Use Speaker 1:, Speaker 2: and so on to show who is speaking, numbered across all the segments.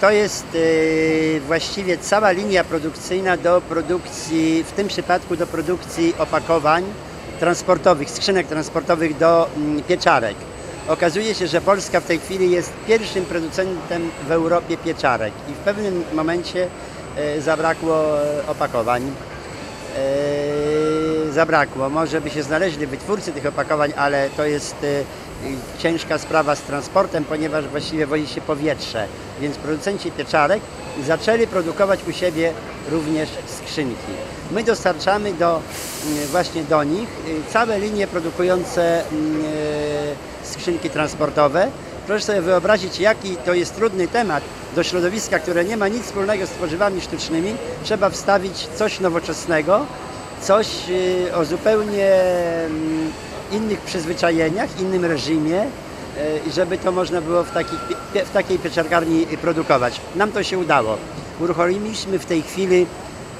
Speaker 1: to jest y, właściwie cała linia produkcyjna do produkcji, w tym przypadku do produkcji opakowań transportowych, skrzynek transportowych do mm, pieczarek. Okazuje się, że Polska w tej chwili jest pierwszym producentem w Europie pieczarek i w pewnym momencie e, zabrakło e, opakowań. E, zabrakło. Może by się znaleźli wytwórcy tych opakowań, ale to jest e, e, ciężka sprawa z transportem, ponieważ właściwie wozi się powietrze. Więc producenci pieczarek zaczęli produkować u siebie również skrzynki. My dostarczamy do, mm, właśnie do nich y, całe linie produkujące mm, e, skrzynki transportowe. Proszę sobie wyobrazić, jaki to jest trudny temat do środowiska, które nie ma nic wspólnego z tworzywami sztucznymi. Trzeba wstawić coś nowoczesnego, coś y, o zupełnie mm, innych przyzwyczajeniach, innym reżimie, y, i żeby to można było w, takich, w takiej pieczarkarni produkować. Nam to się udało. Uruchomiliśmy w tej chwili,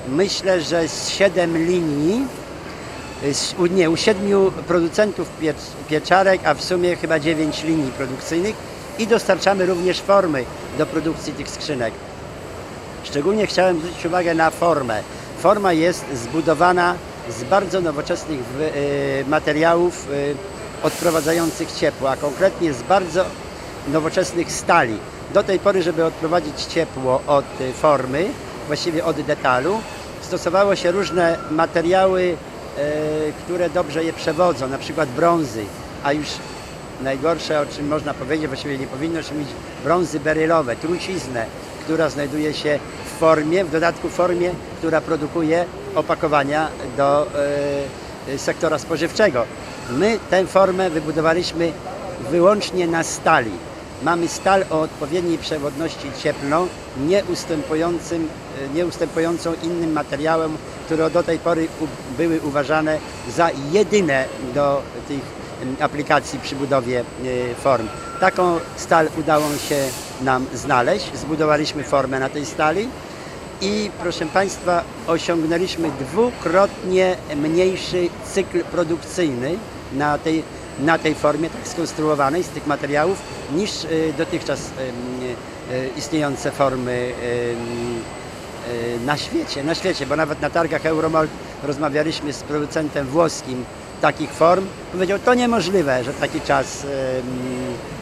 Speaker 1: myślę, że z 7 linii, z- nie, u siedmiu producentów piecz, pieczarek, a w sumie chyba 9 linii produkcyjnych i dostarczamy również formy do produkcji tych skrzynek. Szczególnie chciałem zwrócić uwagę na formę. Forma jest zbudowana z bardzo nowoczesnych y, materiałów y, odprowadzających ciepło, a konkretnie z bardzo nowoczesnych stali. Do tej pory, żeby odprowadzić ciepło od y, formy, właściwie od detalu, stosowało się różne materiały, y, które dobrze je przewodzą, na przykład brązy, a już najgorsze, o czym można powiedzieć, właściwie nie powinno się mówić, brązy berylowe, truciznę, która znajduje się w formie, w dodatku formie, która produkuje opakowania do e, sektora spożywczego. My tę formę wybudowaliśmy wyłącznie na stali. Mamy stal o odpowiedniej przewodności cieplną, nie, ustępującym, e, nie ustępującą innym materiałom, które do tej pory były uważane za jedyne do tych aplikacji przy budowie e, form. Taką stal udało się nam znaleźć. Zbudowaliśmy formę na tej stali i proszę Państwa osiągnęliśmy dwukrotnie mniejszy cykl produkcyjny na tej, na tej formie tak skonstruowanej z tych materiałów niż y, dotychczas y, y, istniejące formy na świecie, na świecie, bo nawet na targach Euromold rozmawialiśmy z producentem włoskim takich form. Powiedział, to niemożliwe, że taki czas,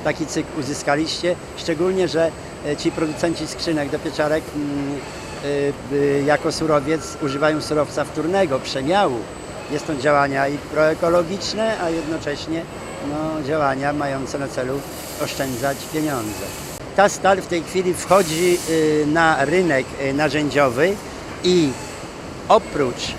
Speaker 1: taki cykl uzyskaliście, szczególnie, że ci producenci skrzynek do pieczarek mm, jako surowiec używają surowca wtórnego, przemiału. Jest to działania i proekologiczne, a jednocześnie no, działania mające na celu oszczędzać pieniądze. Ta stal w tej chwili wchodzi y, na rynek y, narzędziowy i oprócz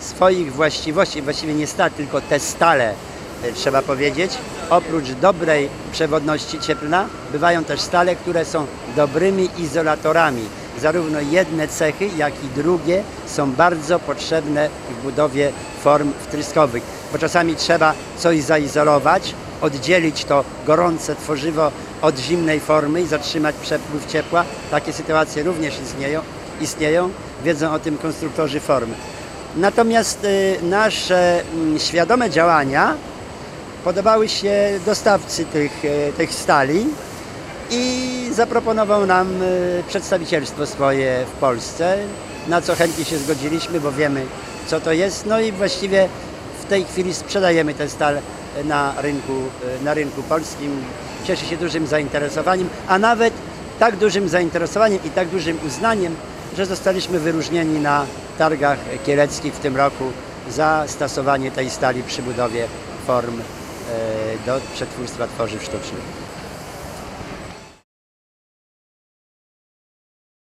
Speaker 1: swoich właściwości, właściwie nie stal, tylko te stale, e, trzeba powiedzieć, oprócz dobrej przewodności cieplna, bywają też stale, które są dobrymi izolatorami. Zarówno jedne cechy, jak i drugie są bardzo potrzebne w budowie form wtryskowych, bo czasami trzeba coś zaizolować, oddzielić to gorące tworzywo od zimnej formy i zatrzymać przepływ ciepła. Takie sytuacje również istnieją, istnieją. wiedzą o tym konstruktorzy form. Natomiast y, nasze mm, świadome działania podobały się dostawcy tych, y, tych stali i zaproponował nam y, przedstawicielstwo swoje w Polsce, na co chętnie się zgodziliśmy, bo wiemy co to jest. No i właściwie w tej chwili sprzedajemy ten stal na rynku, y, na rynku polskim. Cieszy się dużym zainteresowaniem, a nawet tak dużym zainteresowaniem i tak dużym uznaniem, że zostaliśmy wyróżnieni na targach kieleckich w tym roku za stosowanie tej stali przy budowie form e, do przetwórstwa tworzyw sztucznych.